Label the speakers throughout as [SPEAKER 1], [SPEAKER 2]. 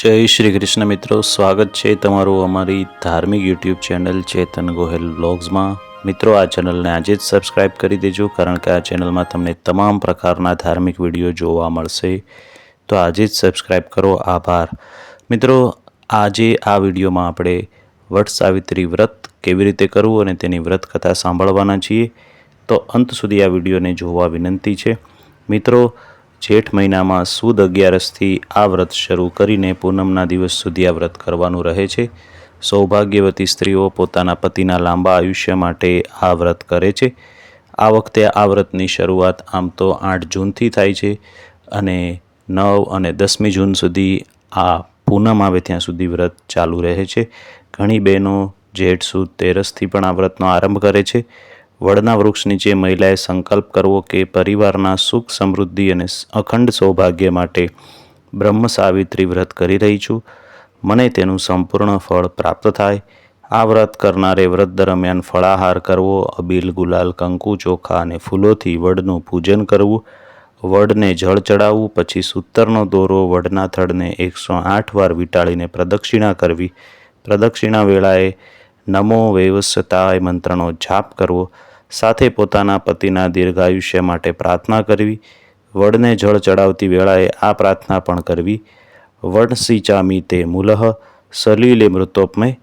[SPEAKER 1] જય શ્રી કૃષ્ણ મિત્રો, સ્વાગત છે તમારું અમારી ધાર્મિક યુટ્યુબ ચેનલ ચેતન ગોહેલ બ્લોગ્સમાં મિત્રો, આ ચેનલને આજે જ સબસ્ક્રાઇબ કરી દેજો, કારણ કે આ ચેનલમાં તમને તમામ પ્રકારના ધાર્મિક વીડિયો જોવા મળશે. તો આજે જ સબસ્ક્રાઇબ કરો, આભાર. મિત્રો, આજે આ વિડીયોમાં આપણે વટ સાવિત્રી વ્રત કેવી રીતે કરવું અને તેની વ્રત કથા સાંભળવાના છીએ. તો અંત સુધી આ વિડીયોને જોવા વિનંતી છે. મિત્રો જેઠ મહિનામાં સુદ અગિયારસથી આ વ્રત શરૂ કરીને પૂનમના દિવસ સુધી આ વ્રત કરવાનું રહે છે. સૌભાગ્યવતી સ્ત્રીઓ પોતાના પતિના લાંબા આયુષ્ય માટે આ વ્રત કરે છે. આ વખતે આ વ્રતની શરૂઆત આમ તો આઠ જૂનથી થાય છે અને નવ અને દસમી જૂન સુધી આ પૂનમ આવે ત્યાં સુધી વ્રત ચાલુ રહે છે. ઘણી બહેનો જેઠ, સુદ, તેરસથી પણ આ વ્રતનો આરંભ કરે છે. વડના વૃક્ષ નીચે મહિલાએ સંકલ્પ કરવો કે પરિવારના સુખ, સમૃદ્ધિ અને અખંડ સૌભાગ્ય માટે બ્રહ્મ સાવિત્રી વ્રત કરી રહી છું. મને તેનું સંપૂર્ણ ફળ પ્રાપ્ત થાય. આ વ્રત કરનારે વ્રત દરમિયાન ફળાહાર કરવો, અબીલ, ગુલાલ, કંકુ, ચોખા અને ફૂલોથી વડનું પૂજન કરવું, વડને જળ ચડાવવું, પછી સૂતરનો દોરો વડના થડને એકસો આઠ વાર વીંટાળીને પ્રદક્ષિણા કરવી. પ્રદક્ષિણા વેળાએ નમો વૈવસ્યતાય મંત્રનો જાપ કરવો. સાથે પોતાના પતિના દીર્ઘાયુષ્ય માટે પ્રાર્થના કરવી, વડને જળ ચડાવતી વેળાએ આ પ્રાર્થના પણ કરવી. વડસિચામી તે મૂલહ સલીલે મૃતોપમય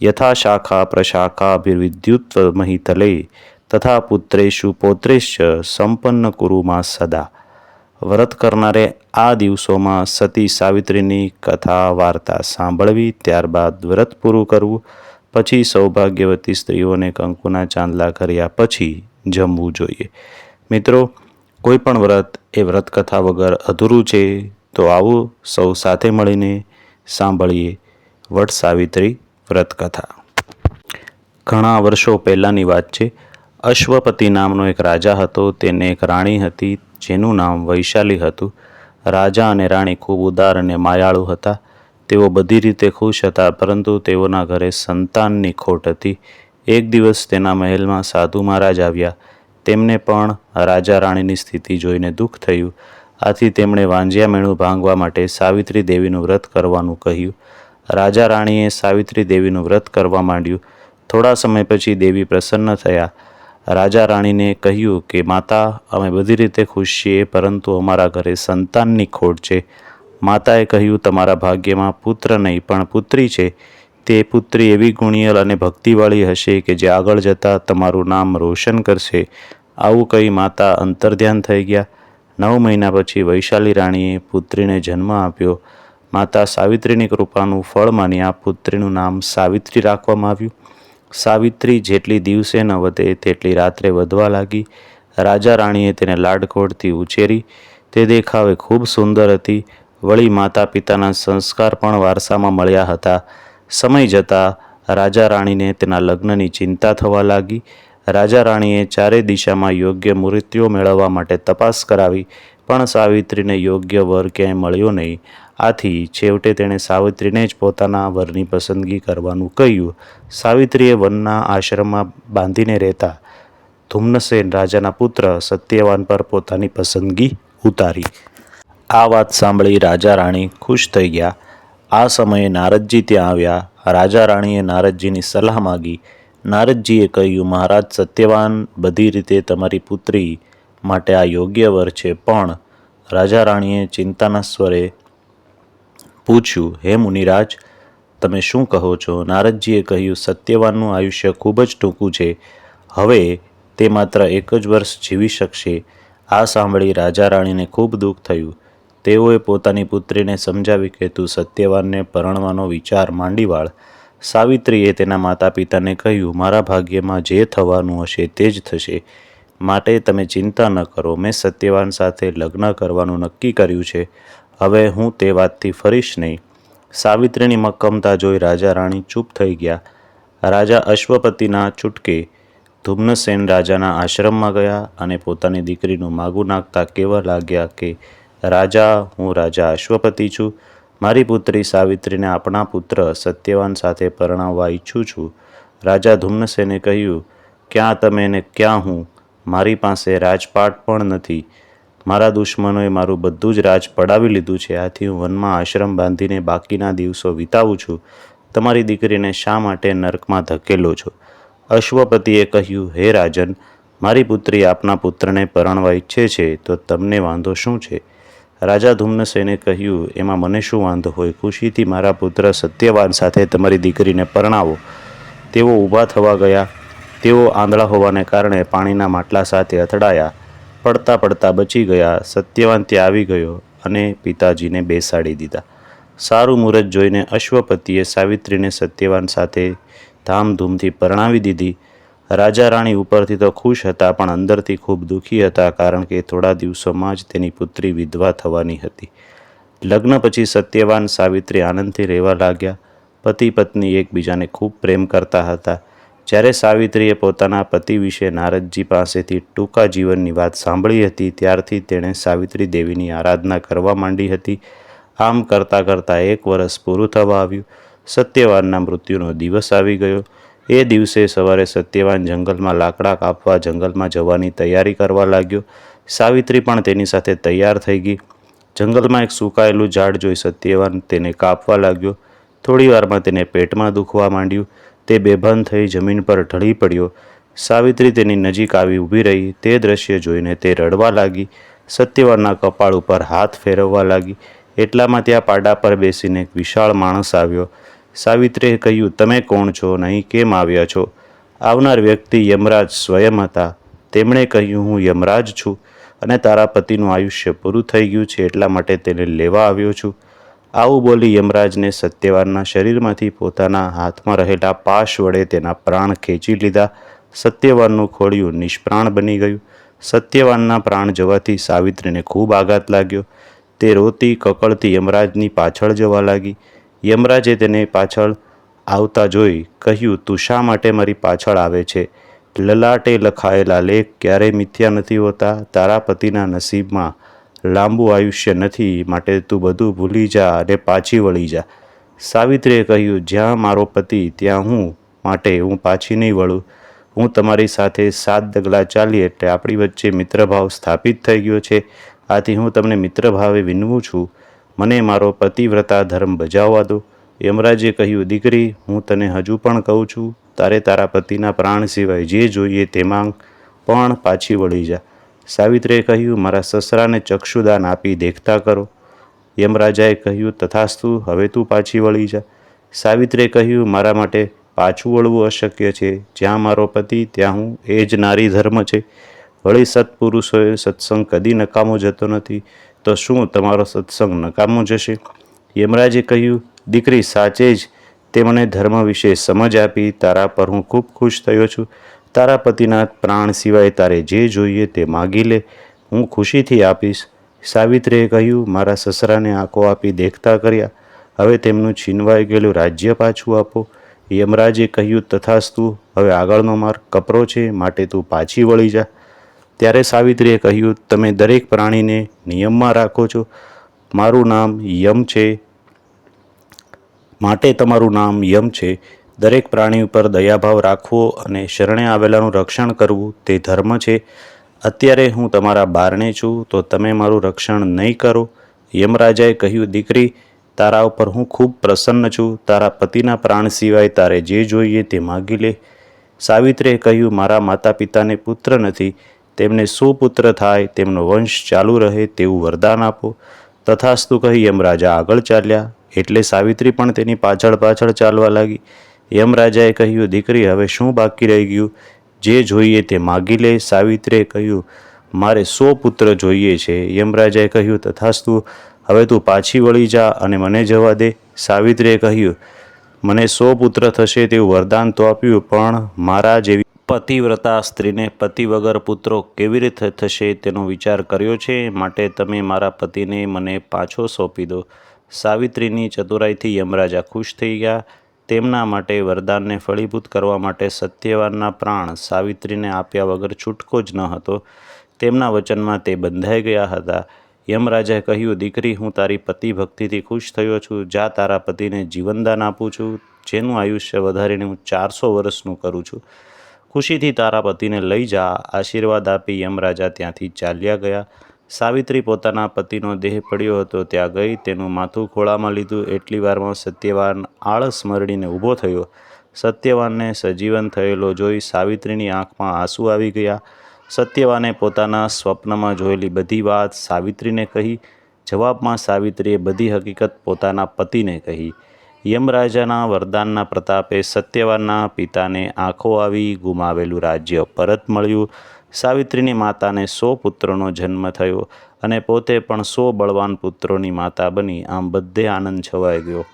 [SPEAKER 1] યથા શાખા પ્રશાખાભિર્વિદ્યુત્વમહિતલે, તથા પુત્રેશુ પૌત્રેશ્ચ સંપન્ન કુરુમાં સદા. વ્રત કરનારે આ દિવસોમાં સતી સાવિત્રીની કથા વાર્તા સાંભળવી, ત્યારબાદ વ્રત પૂરું કરવું પછી સૌભાગ્યવતી સ્ત્રીઓને કંકુના ચાંદલા કર્યા પછી જમવું જોઈએ. મિત્રો, કોઈ પણ વ્રત એ વ્રત કથા વગર અધૂરું છે, તો આવું સૌ સાથે મળીને સાંભળીએ વટ સાવિત્રી વ્રત કથા ઘણા વર્ષો પહેલાંની વાત છે. અશ્વપતિ નામનો એક રાજા હતો. તેને એક રાણી હતી, જેનું નામ વૈશાલી હતું. રાજા અને રાણી ખૂબ ઉદાર અને માયાળુ હતા. તેઓ બધી રીતે ખુશ હતા, પરંતુ તેઓના ઘરે સંતાનની ખોટ હતી. એક દિવસ તેના મહેલમાં સાધુ મહારાજ આવ્યા. તેમને પણ રાજા રાણીની સ્થિતિ જોઈને દુઃખ થયું. આથી તેમણે વાંજિયા મેણું ભાંગવા માટે સાવિત્રી દેવીનું વ્રત કરવાનું કહ્યું. રાજા રાણીએ સાવિત્રી દેવીનું વ્રત કરવા માંડ્યું. થોડા સમય પછી દેવી પ્રસન્ન થયા. રાજા રાણીને કહ્યું કે, માતા, અમે બધી રીતે ખુશ છીએ, પરંતુ અમારા ઘરે સંતાનની ખોટ છે. માતાએ કહ્યું, તમારા ભાગ્યમાં પુત્ર નહીં, પણ પુત્રી છે. તે પુત્રી એવી ગુણિયલ અને ભક્તિવાળી હશે કે જે આગળ જતાં તમારું નામ રોશન કરશે. આવું કહી માતા અંતર્ધ્યાન થઈ ગયા. નવ મહિના પછી વૈશાલી રાણીએ પુત્રીને જન્મ આપ્યો. માતા સાવિત્રીની કૃપાનું ફળ માની આ પુત્રીનું નામ સાવિત્રી રાખવામાં આવ્યું. સાવિત્રી જેટલી દિવસે ન વધે તેટલી રાત્રે વધવા લાગી. રાજા રાણીએ તેને લાડકોડથી ઉછેરી. તે દેખાવે ખૂબ સુંદર હતી. વળી માતા પિતાના સંસ્કાર પણ વારસામાં મળ્યા હતા. સમય જતાં રાજા રાણીને તેના લગ્નની ચિંતા થવા લાગી. રાજા રાણીએ ચારે દિશામાં યોગ્ય મૃત્યુઓ મેળવવા માટે તપાસ કરાવી, પણ સાવિત્રીને યોગ્ય વર ક્યાંય મળ્યો નહીં. આથી છેવટે તેણે સાવિત્રીને જ પોતાના વરની પસંદગી કરવાનું કહ્યું. સાવિત્રીએ વનના આશ્રમમાં બાંધીને રહેતા ધુમ્નસેન રાજાના પુત્ર સત્યવાન પર પોતાની પસંદગી ઉતારી. આ વાત સાંભળી રાજા રાણી ખુશ થઈ ગયા. આ સમયે નારદજી ત્યાં આવ્યા. રાજા રાણીએ નારદજીની સલાહ માગી. નારદજીએ કહ્યું, મહારાજ, સત્યવાન બધી રીતે તમારી પુત્રી માટે આ યોગ્ય વર છે, પણ રાજા રાણીએ ચિંતાના સ્વરે પૂછ્યું, હે મુનિરાજ, તમે શું કહો છો? નારદજીએ કહ્યું, સત્યવાનનું આયુષ્ય ખૂબ જ ટૂંકું છે. હવે તે માત્ર એક જ વર્ષ જીવી શકશે. આ સાંભળી રાજા રાણીને ખૂબ દુઃખ થયું. તેઓએ પોતાની પુત્રીને સમજાવી કે તું સત્યવાનને પરણવાનો વિચાર માંડી વાળ સાવિત્રીએ તેના માતા પિતાને કહ્યું, મારા ભાગ્યમાં જે થવાનું હશે તે જ થશે. માટે તમે ચિંતા ન કરો. મેં સત્યવાન સાથે લગ્ન કરવાનું નક્કી કર્યું છે. હવે હું તે વાતથી ફરીશ નહીં. સાવિત્રીની મક્કમતા જોઈ રાજા રાણી ચૂપ થઈ ગયા. રાજા અશ્વપતિના ચૂટકે ધુમ્નસેન રાજાના આશ્રમમાં ગયા અને પોતાની દીકરીનું માગું નાખતા કહેવા લાગ્યા કે રાજા, હું રાજા અશ્વપતિ છું. મારી પુત્રી સાવિત્રીને આપણા પુત્ર સત્યવાન સાથે પરણાવવા ઈચ્છું છું. રાજા ધુમ્નસેને કહ્યું, ક્યાં તમે ને ક્યાં હું? મારી પાસે રાજપાટ પણ નથી. મારા દુશ્મનોએ મારું બધું જ રાજ પડાવી લીધું છે. આથી હું વનમાં આશ્રમ બાંધીને બાકીના દિવસો વિતાવું છું. તમારી દીકરીને શા માટે નરકમાં ધકેલો છો? અશ્વપતિએ કહ્યું, હે રાજન, મારી પુત્રી આપના પુત્રને પરણવા ઈચ્છે છે, તો તમને વાંધો શું છે? રાજા ધુમ્નસેને કહ્યું, એમાં મને શું વાંધો હોય? ખુશીથી મારા પુત્ર સત્યવાન સાથે તમારી દીકરીને પરણાવો. તેઓ ઊભા થવા ગયા. તેઓ આંધળા હોવાને કારણે પાણીના માટલા સાથે અથડાયા. પડતા પડતા બચી ગયા. સત્યવાન ત્યાં આવી ગયો અને પિતાજીને બેસાડી દીધા. સારું મુહૂર્ત જોઈને અશ્વપતિએ સાવિત્રીને સત્યવાન સાથે ધામધૂમથી પરણાવી દીધી. રાજા રાણી ઉપરથી તો ખુશ હતા, પણ અંદરથી ખૂબ દુઃખી હતા, કારણ કે થોડા દિવસોમાં જ તેની પુત્રી વિધવા થવાની હતી. લગ્ન પછી સત્યવાન સાવિત્રી આનંદથી રહેવા લાગ્યા. પતિ પત્ની એકબીજાને ખૂબ પ્રેમ કરતા હતા. જ્યારે સાવિત્રીએ પોતાના પતિ વિશે નારદજી પાસેથી ટૂંકા જીવનની વાત સાંભળી હતી, ત્યારથી તેણે સાવિત્રી દેવીની આરાધના કરવા માંડી હતી. આમ કરતાં કરતાં એક વર્ષ પૂરું થવા આવ્યું. સત્યવાનના મૃત્યુનો દિવસ આવી ગયો. એ દિવસે સવારે સત્યવાન જંગલમાં લાકડા કાપવા જંગલમાં જવાની તૈયારી કરવા લાગ્યો. સાવિત્રી પણ તેની સાથે તૈયાર થઈ ગઈ. જંગલમાં એક સુકાયેલું ઝાડ જોઈ સત્યવાન તેને કાપવા લાગ્યો. થોડી વારમાં તેને પેટમાં દુખવા માંડ્યું. તે બેભાન થઈ જમીન પર ઢળી પડ્યો. સાવિત્રી તેની નજીક આવી ઊભી રહી. તે દ્રશ્ય જોઈને તે રડવા લાગી. સત્યવાનના કપાળ ઉપર હાથ ફેરવવા લાગી. એટલામાં ત્યાં પાડા પર બેસીને એક વિશાળ માણસ આવ્યો. સાવિત્રીએ કહ્યું, તમે કોણ છો નહીં કેમ આવ્યા છો? આવનાર વ્યક્તિ યમરાજ સ્વયં હતા. તેમણે કહ્યું, હું યમરાજ છું અને તારા પતિનું આયુષ્ય પૂરું થઈ ગયું છે, એટલા માટે તેને લેવા આવ્યો છું. આવું બોલી યમરાજને સત્યવાનના શરીરમાંથી પોતાના હાથમાં રહેલા પાશ વડે તેના પ્રાણ ખેંચી લીધા. સત્યવાનનું ખોળિયું નિષ્પ્રાણ બની ગયું. સત્યવાનના પ્રાણ જવાથી સાવિત્રીને ખૂબ આઘાત લાગ્યો. તે રોતી, કકળતી યમરાજની પાછળ જવા લાગી. યમરાજે તેને પાછળ આવતા જોઈ કહ્યું, તું શા માટે મારી પાછળ આવે છે? લલાટે લખાયેલા લેખ ક્યારેય મિથ્યા નથી હોતા. તારા પતિના નસીબમાં લાંબુ આયુષ્ય નથી. માટે તું બધું ભૂલી જા અને પાછી વળી જા. સાવિત્રીએ કહ્યું, જ્યાં મારો પતિ, ત્યાં હું માટે હું પાછી નહીં વળું. હું તમારી સાથે સાત ડગલાં ચાલી એટલે આપણી વચ્ચે મિત્રભાવ સ્થાપિત થઈ ગયો છે. આથી હું તમને મિત્રભાવે વિનવું છું. મને મારો પતિવ્રતા ધર્મ બજાવવા દો. યમરાજે કહ્યું, દીકરી, હું તને હજુ પણ કહું છું, તારે તારા પતિના પ્રાણ સિવાય જે જોઈએ તેમાં પણ પાછી વળી જા. સાવિત્રીએ કહ્યું, મારા સસરાને ચક્ષુદાન આપી દેખતા કરો. યમરાજાએ કહ્યું, તથાસ્તુ, હવે તું પાછી વળી જા. સાવિત્રીએ કહ્યું, મારા માટે પાછું વળવું અશક્ય છે. જ્યાં મારો પતિ, ત્યાં હું એ જ નારી ધર્મ છે. વળી સત્પુરુષોએ સત્સંગ કદી નકામો જતો નથી. તો શું તમારો સત્સંગ નકામો જશે? યમરાજે કહ્યું, દીકરી, સાચે જ તે મને ધર્મ વિશે સમજ આપી. તારા પર હું ખૂબ ખુશ થયો છું. તારા પતિના પ્રાણ સિવાય તારે જે જોઈએ તે માગી લે. હું ખુશીથી આપીશ. સાવિત્રીએ કહ્યું, મારા સસરાને આંખો આપી દેખતા કર્યા. હવે તેમનું છીનવાઈ ગયેલું રાજ્ય પાછું આપો. યમરાજે કહ્યું, તથાસ્તુ, હવે આગળનો માર્ગ કપરો છે. માટે તું પાછી વળી જા. ત્યારે સાવિત્રીએ કહ્યું, તમે દરેક પ્રાણીને નિયમમાં રાખો છો. મારું નામ યમ છે. માટે તમારું નામ યમ છે. દરેક પ્રાણી ઉપર દયાભાવ રાખવો અને શરણે આવેલાનું રક્ષણ કરવું તે ધર્મ છે. અત્યારે હું તમારા બારણે છું, તો તમે મારું રક્ષણ નહીં કરો. યમરાજાએ કહ્યું, દીકરી, તારા ઉપર હું ખૂબ પ્રસન્ન છું. તારા પતિના પ્રાણ સિવાય તારે જે જોઈએ તે માગી લે. સાવિત્રીએ કહ્યું, મારા માતા પિતાને પુત્ર નથી. તેમને સુપુત્ર થાય, તેમનો વંશ ચાલુ રહે તેવું વરદાન આપો. તથાસ્તુ કહી યમરાજા આગળ ચાલ્યા. એટલે સાવિત્રી પણ તેની પાછળ પાછળ ચાલવા લાગી. યમરાજાએ કહ્યું, દીકરી, હવે શું બાકી રહી ગયું? જે જોઈએ તે માગી લે. સાવિત્રીએ કહ્યું, મારે સો પુત્ર જોઈએ છે. યમરાજાએ કહ્યું, તથાસ્તુ, હવે તું પાછી વળી જા અને મને જવા દે. સાવિત્રીએ કહ્યું, મને સો પુત્ર થશે તેવું વરદાન તો આપ્યું, પણ મારા જેવી પતિવ્રતા સ્ત્રીને પતિ વગર પુત્રો કેવી રીતે થશે તેનો વિચાર કર્યો છે? માટે તમે મારા પતિને મને પાછો સોંપી દો. સાવિત્રીની ચતુરાઈથી યમરાજા ખુશ થઈ ગયા. તેમના માટે વરદાનને ફળીભૂત કરવા માટે સત્યવાનના પ્રાણ સાવિત્રીને આપ્યા વગર છૂટકો જ ન હતો. તેમના વચનમાં તે બંધાઈ ગયા હતા. યમરાજાએ કહ્યું, દીકરી, હું તારી પતિ ભક્તિથી ખુશ થયો છું. જા, તારા પતિને જીવનદાન આપું છું. જેનું આયુષ્ય વધારીને હું ચારસો વર્ષનું કરું છું. ખુશીથી તારા પતિને લઈ જા, આશીર્વાદ આપી યમરાજા ત્યાંથી ચાલ્યા ગયા. સાવિત્રી પોતાના પતિનો દેહ પડ્યો હતો, ત્યાં ગઈ, તેનું માથું ખોળામાં લીધું. એટલી વારમાં સત્યવાન આળસ મરડીને ઊભો થયો. સત્યવાનને સજીવન થયેલો જોઈ સાવિત્રીની આંખમાં આંસુ આવી ગયા. સત્યવાને પોતાના સ્વપ્નમાં જોયેલી બધી વાત સાવિત્રીને કહી. જવાબમાં સાવિત્રીએ બધી હકીકત પોતાના પતિને કહી. યમરાજાના વરદાનના પ્રતાપે સત્યવાનના પિતાને આંખો આવી ગુમાવેલું રાજ્ય પરત મળ્યું. સાવિત્રીની માતાને સો પુત્રોનો જન્મ થયો અને પોતે પણ સો બળવાન પુત્રોની માતા બની. આમ બધે આનંદ છવાઈ ગયો.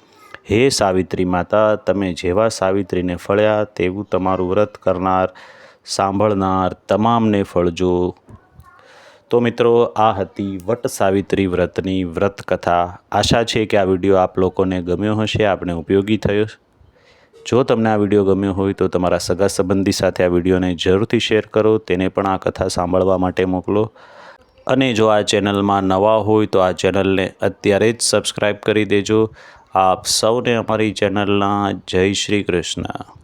[SPEAKER 1] હે સાવિત્રી માતા, તમે જેવા સાવિત્રીને ફળ્યા, તેવું તમારું વ્રત કરનાર, સાંભળનાર તમામને ફળજો. તો મિત્રો, આ હતી વટ સાવિત્રી વ્રતની વ્રત કથા આશા છે કે આ વીડિયો આપ લોકોને ગમ્યો હશે, આપણે ઉપયોગી થયો. જો તમને આ વીડિયો ગમ્યો હોય તો તમારા સગા સંબંધી સાથે આ વિડીયોને જરૂરથી શેર કરો, તેને પણ આ કથા સાંભળવા માટે મોકલો. અને જો આ ચેનલમાં નવા હોય તો આ ચેનલને અત્યારે જ સબસ્ક્રાઈબ કરી દેજો. આપ સૌને અમારી ચેનલના જય શ્રી કૃષ્ણ.